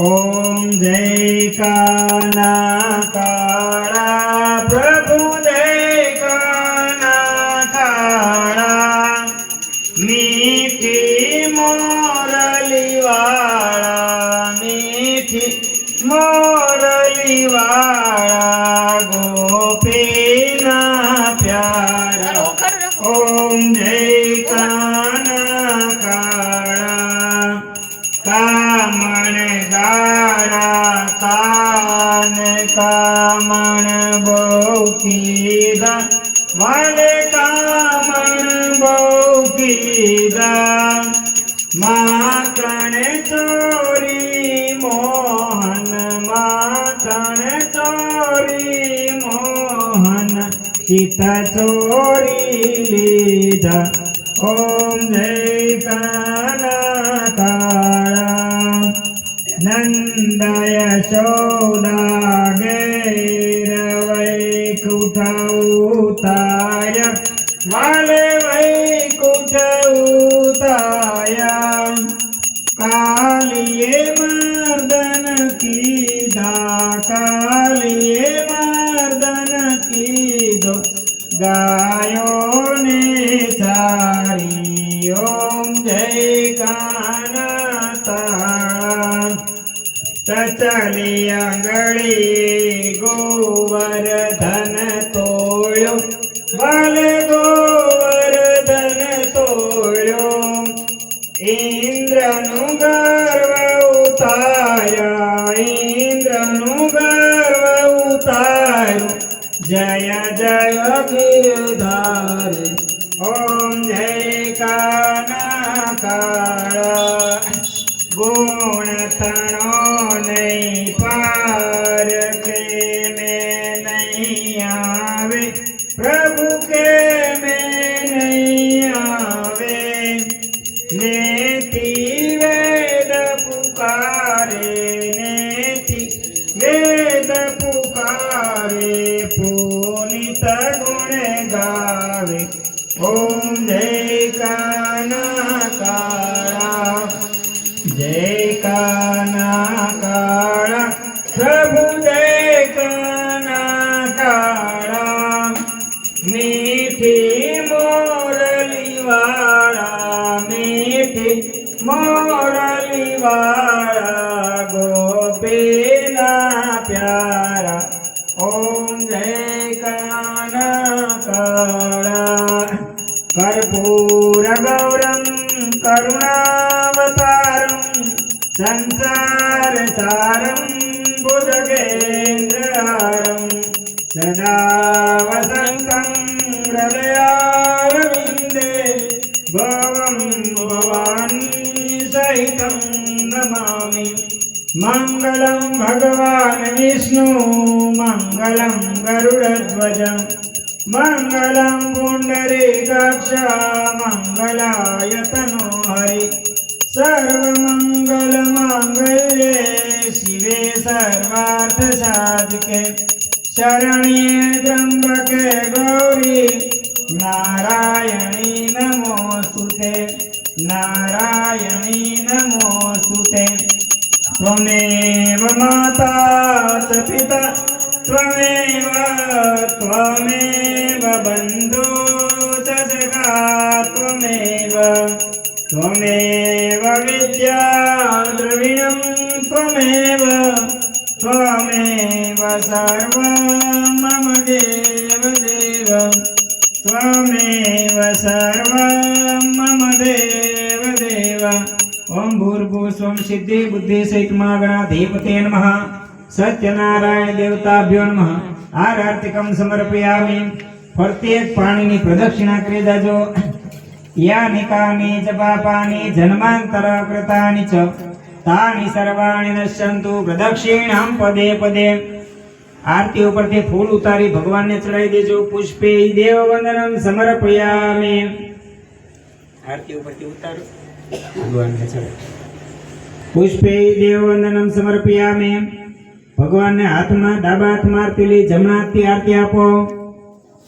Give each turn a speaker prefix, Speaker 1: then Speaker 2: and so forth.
Speaker 1: ઓમ જય કાના કાળા પ્રભુ જય કાના કાળા મીઠી મોરલી વાળા મીઠી મોરલી વાળા ગોપીના પ્યારા ઓમ જય ગાળા કાન કામણ બહુ કીધા. વાલે કામણ બહુ કીધા. માખણ ચોરી મોહન માખણ ચોરી મોહન સીતા ચોરી લીધા. ઓમ જય કાના નંદય શોદા ગેર વૈકુઠ ઉતાય વાલે વૈકુઠ ઉતાય કાલિયે મર્દન કીધા કાલિયે મર્દન કીધો ગાયોને ચારી ચચલી આંગળી ગોવર્ધન તોળ્યો ભલે ગોવર્ધન તોળ્યો ઇન્દ્રનું ગર્વ ઉતાર્યા. ઇન્દ્રનું ગર્વ ઉતાર્યું. જય જય ગિરધારે ઓમ જય કાના કાળા. ગુણ તણો નહીં પાર કાના કાળા, પ્રભુ જય કાના કાળા, મીઠી મોરલી વાળા મીઠી મોરલી વાળા ગોપીના પ્યારા, ઓમ જય કાના કાળા. કર્પૂર ગૌરમ કરુણાવતારમ संसारसारं बुधगेन्द्रहारं सदा वसन्तं हृदयारविन्दे भवं भवानी सहितं नमामि। मङ्गलं भगवान् विष्णु मङ्गलं गरुडध्वजम् मङ्गलं पुण्डरीकाक्षा मङ्गलाय तनो हरि સર્વમંગલમાંગલ્યે શિવે સર્વાર્થ સાધકે શરણ્યે ત્રંબકે ગૌરી નારાયણી નમોસ્તુતે નારાયણી નમોસ્તુતે ત્વમેવ માતા ચ પિતા ત્વમેવ ત્વમેવ બંધુ ચ જગા ત્વમેવ ત્વમેવ विद्या द्रविणं त्वमेव त्वमेव सर्वं मम देव देव त्वमेव सर्वं मम देव देव ઓમ ભૂર્ભુવ સ્વમ સિદ્ધિ બુદ્ધિ સહિતમા ગણાધિપતે નમઃ સત્યનારાયણ દેવતાભ્યો નમઃ આરાર્તિકમ સમર્પયામિ ફરતી એક પાણીની પ્રદક્ષિણા કરી દેજો યાનિકાની જપાપાની પાપાની જન્માંતર કૃતાની ચ તાની સર્વાણી નશ્યંતુ પ્રદક્ષિણામ પદે પદે આરતી ઉપરથી ફૂલ ઉતારી ભગવાનને ચડાવી દેજો, પુષ્પે દેવ વંદનમ સમર્પયામે। આરતી ઉપરથી ઉતારો, ભગવાનને ચડાવી પુષ્પે દેવવંદનમ સમર્પયામે। ભગવાનને હાથમાં, ડાબા હાથમાં આરતી લઈ જમણા હાથથી આરતી આપો।